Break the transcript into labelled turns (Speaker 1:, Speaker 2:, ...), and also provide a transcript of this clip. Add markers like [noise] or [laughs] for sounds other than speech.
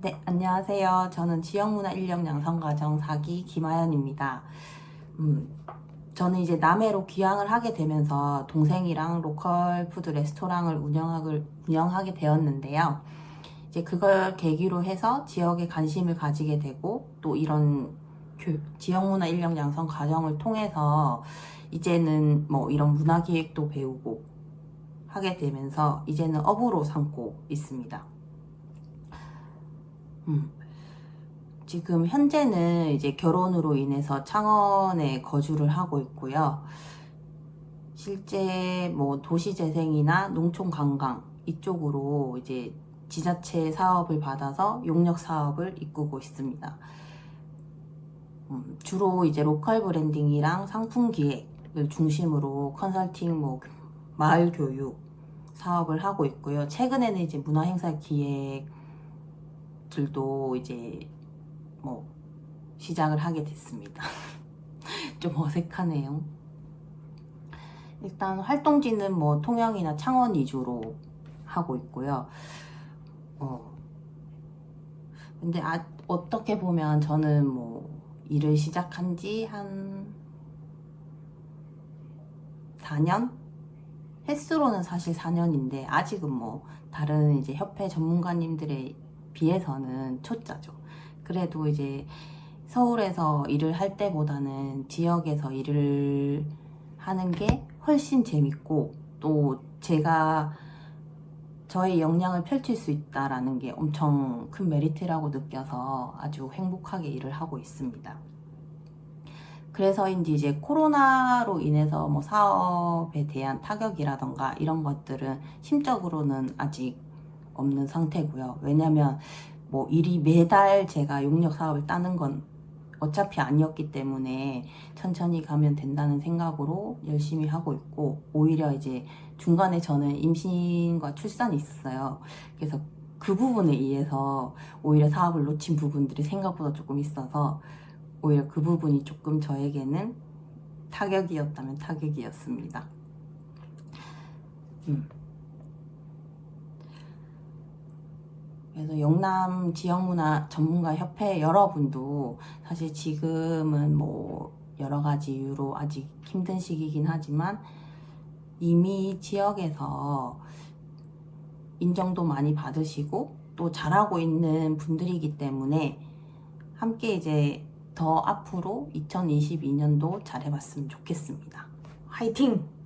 Speaker 1: 네, 안녕하세요. 저는 지역문화 인력 양성과정 4기 김하연입니다. 음, 저는 이제 남해로 귀향을 하게 되면서 동생이랑 로컬 푸드 레스토랑을 운영하게, 운영하게 되었는데요. 이제 그걸 계기로 해서 지역에 관심을 가지게 되고 또 이런 교- 지역문화 인력 양성 과정을 통해서 이제는 뭐 이런 문화기획도 배우고 하게 되면서 이제는 업으로 삼고 있습니다. 음. 지금 현재는 이제 결혼으로 인해서 창원에 거주를 하고 있고요. 실제 뭐 도시재생이나 농촌 관광 이쪽으로 이제 지자체 사업을 받아서 용역 사업을 이끌고 있습니다. 음, 주로 이제 로컬 브랜딩이랑 상품 기획을 중심으로 컨설팅, 뭐 마을 교육 사업을 하고 있고요. 최근에는 이제 문화 행사 기획 들도 이제 뭐 시작을 하게 됐습니다. [laughs] 좀 어색하네요. 일단 활동지는 뭐 통영이나 창원 위주로 하고 있고요. 어. 근데 아, 어떻게 보면 저는 뭐 일을 시작한 지 한 4년? 횟수로는 사실 4년인데 아직은 뭐 다른 이제 협회 전문가님들에 비해서는 초짜죠. 그래도 이제 서울에서 일을 할 때보다는 지역에서 일을 하는 게 훨씬 재밌고 또 제가 저의 역량을 펼칠 수 있다라는 게 엄청 큰 메리트라고 느껴서 아주 행복하게 일을 하고 있습니다. 그래서인지 이제 코로나로 인해서 뭐 사업에 대한 타격이라던가 이런 것들은 심적으로는 아직 없는 상태고요. 왜냐면 뭐 일이 매달 제가 용역 사업을 따는 건 어차피 아니었기 때문에 천천히 가면 된다는 생각으로 열심히 하고 있고 오히려 이제 중간에 저는 임신과 출산이 있었어요. 그래서 그 부분에 의해서 오히려 사업을 놓친 부분들이 생각보다 조금 있어서 오히려 그 부분이 조금 저에게는 타격이었다면 타격이었습니다. 음. 그래서 영남 지역문화 전문가 협회 여러분도 사실 지금은 뭐 여러 가지 이유로 아직 힘든 시기긴 하지만 이미 지역에서 인정도 많이 받으시고 또 잘하고 있는 분들이기 때문에 함께 이제 더 앞으로 2022년도 잘해봤으면 좋겠습니다. 화이팅!